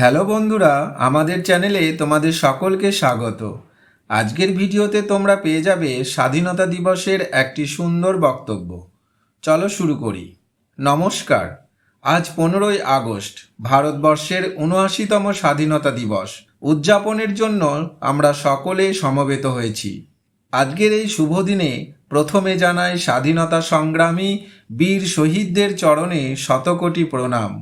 Hello বন্ধুরা, আমাদের চ্যানেলে তোমাদের সকলকে স্বাগত। আজকের ভিডিওতে তোমরা পেয়ে যাবে স্বাধীনতা দিবসের একটি সুন্দর বক্তব্য। চলো শুরু করি। নমস্কার, আজ পনেরোই আগস্ট, ভারতবর্ষের উনআশিতম স্বাধীনতা দিবস। উদযাপনের জন্য আমরা সকলে সমবেত হয়েছি। আজকের এই শুভ দিনে প্রথমে জানাই স্বাধীনতা সংগ্রামী বীর শহীদদের চরণে শতকোটি প্রণাম।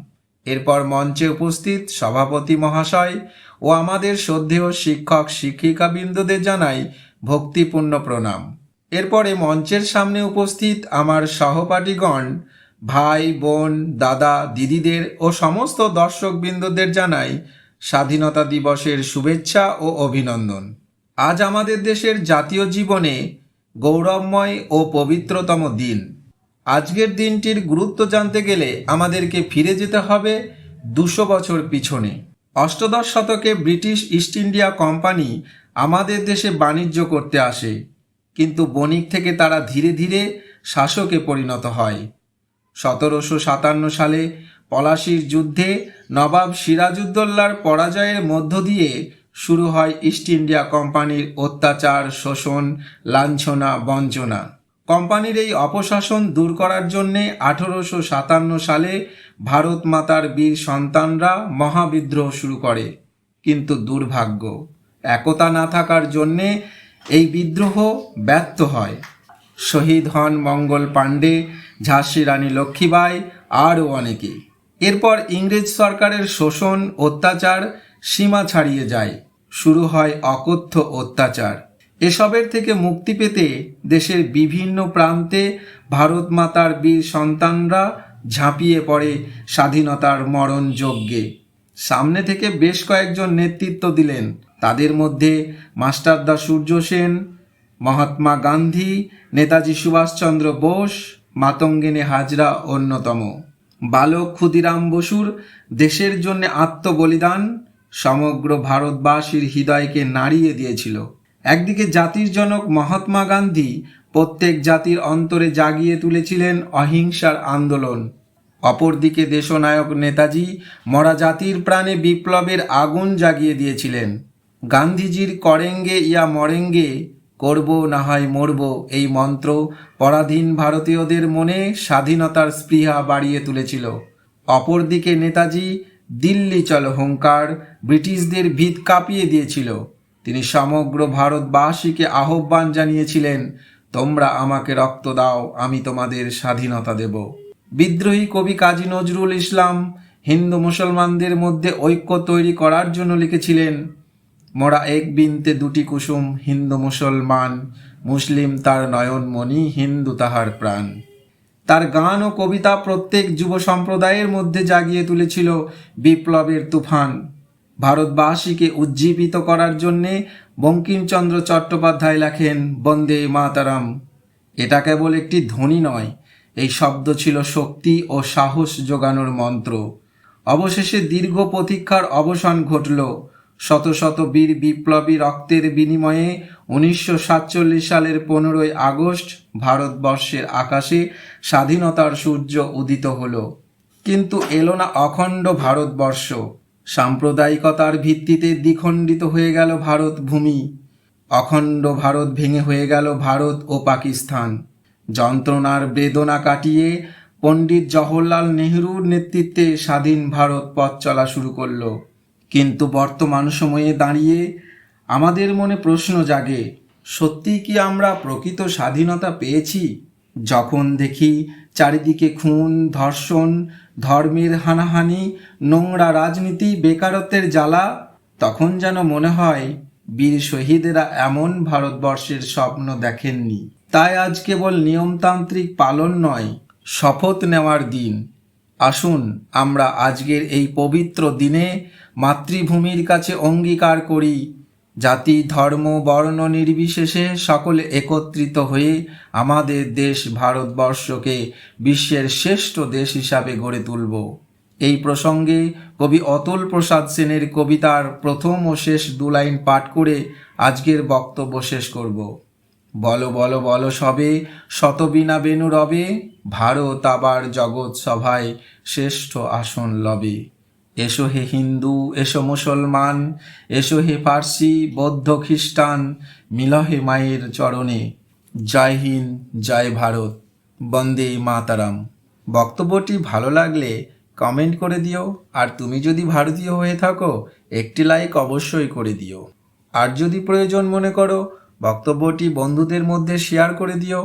এরপর মঞ্চে উপস্থিত সভাপতি মহাশয় ও আমাদের শ্রদ্ধেয় শিক্ষক শিক্ষিকাবৃন্দদের জানাই ভক্তিপূর্ণ প্রণাম। এরপরে মঞ্চের সামনে উপস্থিত আমার সহপাঠীগণ, ভাই, বোন, দাদা, দিদিদের ও সমস্ত দর্শকবৃন্দদের জানাই স্বাধীনতা দিবসের শুভেচ্ছা ও অভিনন্দন। আজ আমাদের দেশের জাতীয় জীবনে গৌরবময় ও পবিত্রতম দিন। আজকের দিনটির গুরুত্ব জানতে গেলে আমাদেরকে ফিরে যেতে হবে দুশো বছর পিছনে। অষ্টদশ শতকে ব্রিটিশ ইস্ট ইন্ডিয়া কোম্পানি আমাদের দেশে বাণিজ্য করতে আসে, কিন্তু বণিক থেকে তারা ধীরে ধীরে শাসকে পরিণত হয়। সতেরোশো সাতান্ন সালে পলাশির যুদ্ধে নবাব সিরাজউদ্দৌলার পরাজয়ের মধ্য দিয়ে শুরু হয় ইস্ট ইন্ডিয়া কোম্পানির অত্যাচার, শোষণ, লাঞ্ছনা, বঞ্চনা। কোম্পানির এই অপশাসন দূর করার জন্যে আঠেরোশো সাতান্ন সালে ভারত মাতার বীর সন্তানরা মহাবিদ্রোহ শুরু করে। কিন্তু দুর্ভাগ্য, একতা না থাকার জন্যে এই বিদ্রোহ ব্যর্থ হয়। শহীদ হন মঙ্গল পাণ্ডে, ঝাঁসি রানী লক্ষ্মীবাই, আরও অনেকে। এরপর ইংরেজ সরকারের শোষণ, অত্যাচার সীমা ছাড়িয়ে যায়। শুরু হয় অকথ্য অত্যাচার। এসবের থেকে মুক্তি পেতে দেশের বিভিন্ন প্রান্তে ভারত মাতার বীর সন্তানরা ঝাঁপিয়ে পড়ে স্বাধীনতার মরণ যজ্ঞে। সামনে থেকে বেশ কয়েকজন নেতৃত্ব দিলেন। তাদের মধ্যে মাস্টারদা সূর্য সেন, মহাত্মা গান্ধী, নেতাজি সুভাষচন্দ্র বোস, মাতঙ্গিনী হাজরা অন্যতম। বালক ক্ষুদিরাম বসুর দেশের জন্য আত্মবলিদান সমগ্র ভারতবাসীর হৃদয়কে নাড়িয়ে দিয়েছিল। একদিকে জাতির জনক মহাত্মা গান্ধী প্রত্যেক জাতির অন্তরে জাগিয়ে তুলেছিলেন অহিংসার আন্দোলন। অপরদিকে দেশনায়ক নেতাজি মরা জাতির প্রাণে বিপ্লবের আগুন জাগিয়ে দিয়েছিলেন। গান্ধীজির করেঙ্গে ইয়া মরেঙ্গে, করব না হয় মরব এই মন্ত্র পরাধীন ভারতীয়দের মনে স্বাধীনতার স্পৃহা বাড়িয়ে তুলেছিল। অপরদিকে নেতাজি দিল্লি চল হুঙ্কার, ব্রিটিশদের ভিত কাঁপিয়ে দিয়েছিল। তিনি সমগ্র ভারতবাসীকে আহ্বান জানিয়েছিলেন, তোমরা আমাকে রক্ত দাও, আমি তোমাদের স্বাধীনতা দেব। বিদ্রোহী কবি কাজী নজরুল ইসলাম হিন্দু মুসলমানদের মধ্যে ঐক্য তৈরি করার জন্য লিখেছিলেন, মোরা এক বিনতে দুটি কুসুম, হিন্দু মুসলমান, মুসলিম তার নয়নমণি, হিন্দু তাহার প্রাণ। তার গান ও কবিতা প্রত্যেক যুব সম্প্রদায়ের মধ্যে জাগিয়ে তুলেছিল বিপ্লবের তুফান। ভারতবাসীকে উজ্জীবিত করার জন্যে বঙ্কিমচন্দ্র চট্টোপাধ্যায় লেখেন, বন্দে মাতারাম। এটা কেবল একটি ধ্বনি নয়, এই শব্দ ছিল শক্তি ও সাহস যোগানোর মন্ত্র। অবশেষে দীর্ঘ প্রতীক্ষার অবসান ঘটল। শত শত বীর বিপ্লবী রক্তের বিনিময়ে উনিশশো সাতচল্লিশ সালের পনেরোই আগস্ট ভারতবর্ষের আকাশে স্বাধীনতার সূর্য উদিত হলো। কিন্তু এলো না অখণ্ড ভারতবর্ষ। সাম্প্রদায়িকতার ভিত্তিতে দ্বিখণ্ডিত হয়ে গেল ভারত ভূমি। অখণ্ড ভারত ভেঙে হয়ে গেল ভারত ও পাকিস্তান। যন্ত্রণার বেদনা কাটিয়ে পণ্ডিত জওহরলাল নেহরুর নেতৃত্বে স্বাধীন ভারত পথ চলা শুরু করল। কিন্তু বর্তমান সময়ে দাঁড়িয়ে আমাদের মনে প্রশ্ন জাগে, সত্যি কি আমরা প্রকৃত স্বাধীনতা পেয়েছি? যখন দেখি চারিদিকে খুন, ধর্ষণ ধর্মের হানাহানি, নোংরা রাজনীতি, বেকারত্বের জ্বালা, তখন যেন মনে হয় বীর শহীদেরা এমন ভারতবর্ষের স্বপ্ন দেখেননি। তাই আজ কেবল নিয়মতান্ত্রিক পালন নয়, শপথ নেওয়ার দিন। আসুন, আমরা আজকের এই পবিত্র দিনে মাতৃভূমির কাছে অঙ্গীকার করি জাতি, ধর্ম, বর্ণ নির্বিশেষে সকলে একত্রিত হয়ে আমাদের দেশ ভারতবর্ষকে বিশ্বের শ্রেষ্ঠ দেশ হিসাবে গড়ে তুলব। এই প্রসঙ্গে কবি অতুল প্রসাদ সেনের কবিতার প্রথম ও শেষ দু লাইন পাঠ করে আজকের বক্তব্য শেষ করব। বলো বলো বলো সবে, শতবিনা বেনু রবে, ভারত আবার জগৎ সভায় শ্রেষ্ঠ আসন লবে। এসো হে হিন্দু, এসো মুসলমান, এসো হে পার্সি বৌদ্ধ খ্রিস্টান মিল হে মায়ের চরণে। জয় হিন্দ, জয় ভারত, বন্দে মাতারাম। বক্তব্যটি ভালো লাগলে কমেন্ট করে দিও, আর তুমি যদি ভারতীয় হয়ে থাকো, একটি লাইক অবশ্যই করে দিও। আর যদি প্রয়োজন মনে করো, বক্তব্যটি বন্ধুদের মধ্যে শেয়ার করে দিও